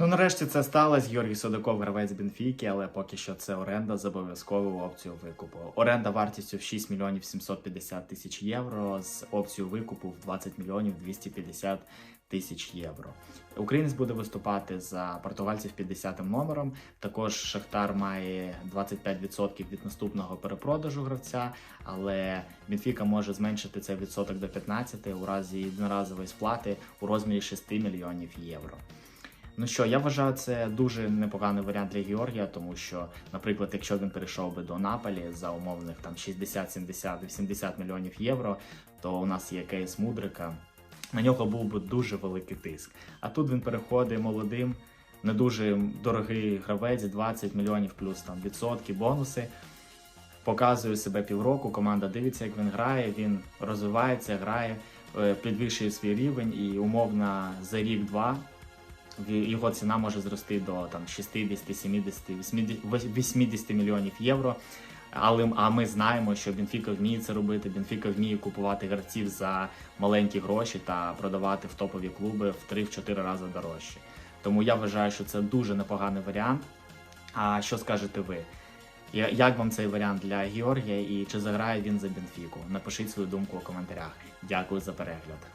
Ну, нарешті це сталося. Георгій Судаков, гравець Бенфіки, але поки що це оренда з обов'язковою опцією викупу. Оренда вартістю в 6 мільйонів 750 тисяч євро з опцією викупу в 20 мільйонів 250 тисяч євро. Українець буде виступати за португальців 50 номером. Також Шахтар має 25% від наступного перепродажу гравця, але Бенфіка може зменшити цей відсоток до 15 у разі одноразової сплати у розмірі 6 мільйонів євро. Ну що, я вважаю, це дуже непоганий варіант для Георгія, тому що, наприклад, якщо він перейшов би до Наполі за умовних там 60, 70, 80 мільйонів євро, то у нас є кейс Мудрика. На нього був би дуже великий тиск. А тут він переходить молодим, не дуже дорогий гравець, 20 мільйонів плюс там відсотки, бонуси. Показує себе півроку, команда дивиться, як він грає, він розвивається, грає, е, підвищує свій рівень і умовно за рік-два його ціна може зрости до там 60, 70, 80, 80 мільйонів євро. Але а ми знаємо, що Бенфіка вміє це робити. Бенфіка вміє купувати гравців за маленькі гроші та продавати в топові клуби в 3-4 рази дорожче. Тому я вважаю, що це дуже непоганий варіант. А що скажете ви? Як вам цей варіант для Георгія і чи заграє він за Бенфіку? Напишіть свою думку у коментарях. Дякую за перегляд.